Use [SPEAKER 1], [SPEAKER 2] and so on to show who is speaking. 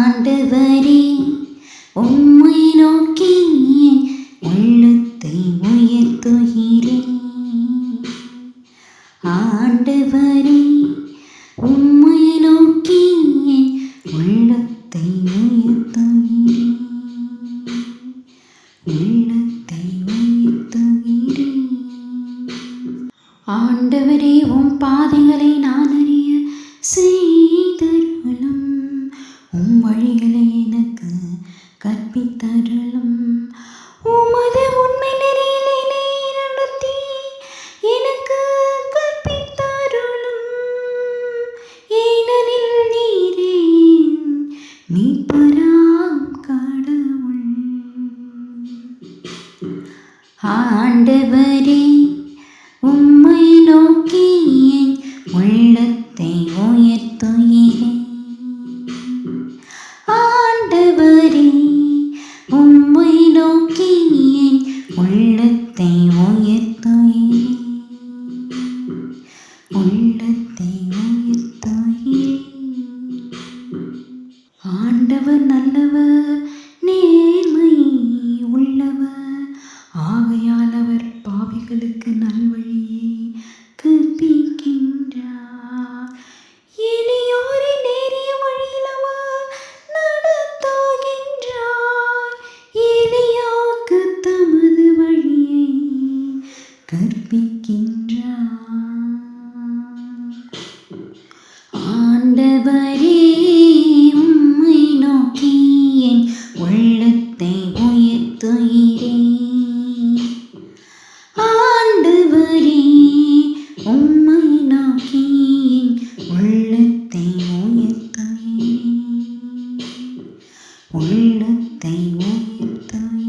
[SPEAKER 1] ஆண்டவரே உம்மை நோக்கி உள்ளத்தை உயர்த்துகிறேன் ஆண்டவரே உம்மை நோக்கி உள்ளத்தை உயர்த்துகிறேன் உள்ளத்தை உயர்த்துகிறேன் ஆண்டவரே உம் பாதைகளை நான் அறிய செய் வழிகளை எனக்கு கற்பித்தருளும். உமது உண்மை நெறியிலே நடத்தி எனக்கு கற்பித்தருளும். ஏனெனில் நீரே மீட்பராம் கடவுள். ஆண்டவரே நோக்கி என் உள்ளத்தை உயர்த்துகிறேன் உள்ளத்தை உயர்த்துகிறேன் ஆண்டவர் நல்லவர் நேர்மை உள்ளவர் ஆகையால் அவர் பாவிகளுக்கு நல்ல ஆண்டவரே உம்மை நோக்கி என் உள்ளத்தை உயர்த்துகிறே. ஆண்டவரே உம்மை நோக்கி என் உள்ளத்தை உயர்த்துகிறே. உள்ளத்தை உயர்த்துகிறேன்